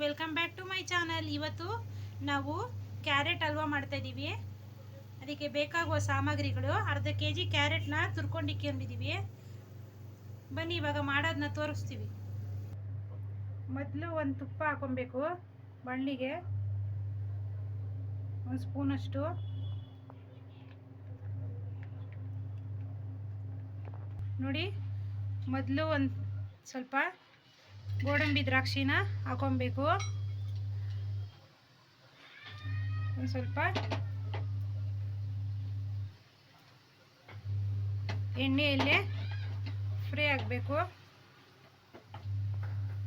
Welcome back to my channel ಇವತ್ತು ನಾವು carrot halwa ಮಾಡ್ತಾ ಇದ್ದೀವಿ ಅದಕ್ಕೆ ಬೇಕಾಗುವ ಸಾಮಗ್ರಿಗಳು, ಅರ್ಧ ಕೆ ಜಿ ಕ್ಯಾರೆಟ್ನ ತುರ್ಕೊಂಡಿಕ್ಕೊಂಡಿದ್ದೀವಿ ಬನ್ನಿ, ಇವಾಗ ಮಾಡೋದನ್ನ ತೋರಿಸ್ತೀವಿ. ಮೊದಲು ಒಂದು ತುಪ್ಪ ಹಾಕೊಬೇಕು ಬಣ್ಣಿಗೆ ಒಂದು ಸ್ಪೂನಷ್ಟು ನೋಡಿ, ಮೊದಲು ಒಂದು ಸ್ವಲ್ಪ ಗೋಡಂಬಿ ದ್ರಾಕ್ಷಿನ ಹಾಕೊಬೇಕು. ಒಂದು ಸ್ವಲ್ಪ ಎಣ್ಣೆಯಲ್ಲೇ ಫ್ರೈ ಆಗಬೇಕು.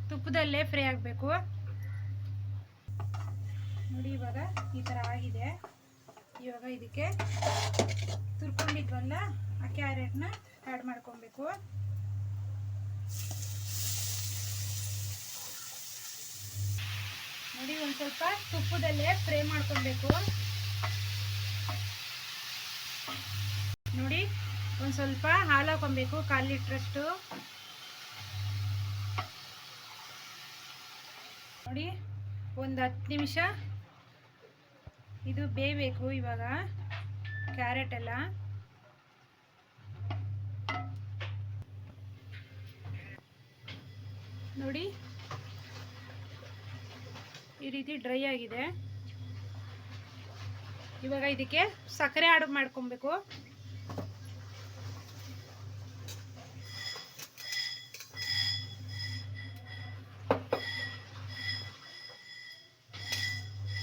ತುಪ್ಪದಲ್ಲೇ ಫ್ರೈ ಆಗಬೇಕು. ನೋಡಿ ಇವಾಗ ಈ ಥರ ಆಗಿದೆ. ಇವಾಗ ಇದಕ್ಕೆ ತುರ್ಕೊಂಡಿದ್ವಲ್ಲ ಆ ಕ್ಯಾರೆಟ್ನ ಆ್ಯಡ್ ಮಾಡ್ಕೊಬೇಕು ನೋಡಿ ಒಂದು ಸ್ವಲ್ಪ ತುಪ್ಪದಲ್ಲೇ ಫ್ರೈ ಮಾಡ್ಕೊಬೇಕು. ನೋಡಿ, ಒಂದು ಸ್ವಲ್ಪ ಹಾಲು ಹಾಕೊಬೇಕು ಕಾಲು ಲೀಟ್ರಷ್ಟು. ನೋಡಿ, ಒಂದು ಹತ್ತು ನಿಮಿಷ ಇದು ಬೇಯಬೇಕು ಇವಾಗ, ಕ್ಯಾರೆಟ್ ಎಲ್ಲ. ನೋಡಿ ಈ ರೀತಿ ಡ್ರೈ ಆಗಿದೆ. ಇವಾಗ ಇದಕ್ಕೆ ಸಕ್ಕರೆ ಆಡ್ ಮಾಡ್ಕೊಬೇಕು.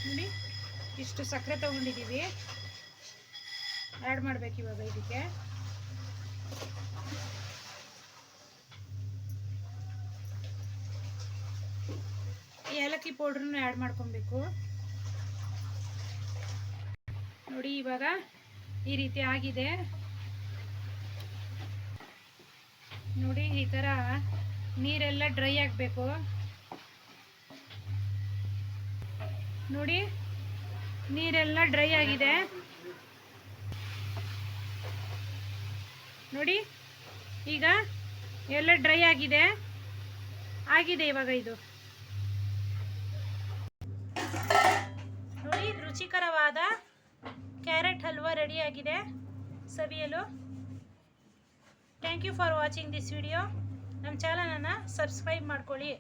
ನೋಡಿ, ಇಷ್ಟು ಸಕ್ಕರೆ ತಗೊಂಡಿದ್ದೀವಿ. ಆ್ಯಡ್ ಮಾಡ್ಬೇಕು ಇವಾಗ ಇದಕ್ಕೆ. ಏಲಕ್ಕಿ ಪೌಡ್ರನ್ನು ಆ್ಯಡ್ ಮಾಡ್ಕೊಬೇಕು. ನೋಡಿ, ಇವಾಗ ಈ ರೀತಿ ಆಗಿದೆ. ನೋಡಿ, ಈ ಥರ ನೀರೆಲ್ಲ ಡ್ರೈ ಆಗಬೇಕು. ನೋಡಿ, ನೀರೆಲ್ಲ ಡ್ರೈ ಆಗಿದೆ. ನೋಡಿ, ಈಗ ಎಲ್ಲ ಡ್ರೈ ಆಗಿದೆ. ಆಗಿದೆ ಇವಾಗ ಇದು ನೋಡಿ ರುಚಿಕರವಾದ ಕ್ಯಾರೆಟ್ ಹಲ್ವಾ ರೆಡಿಯಾಗಿದೆ. ಸವಿಯಲು. Thank you for watching this video ನಮ್ಮ ಚಾನಲನ್ನು ಸಬ್ಸ್ಕ್ರೈಬ್ ಮಾಡ್ಕೊಳ್ಳಿ.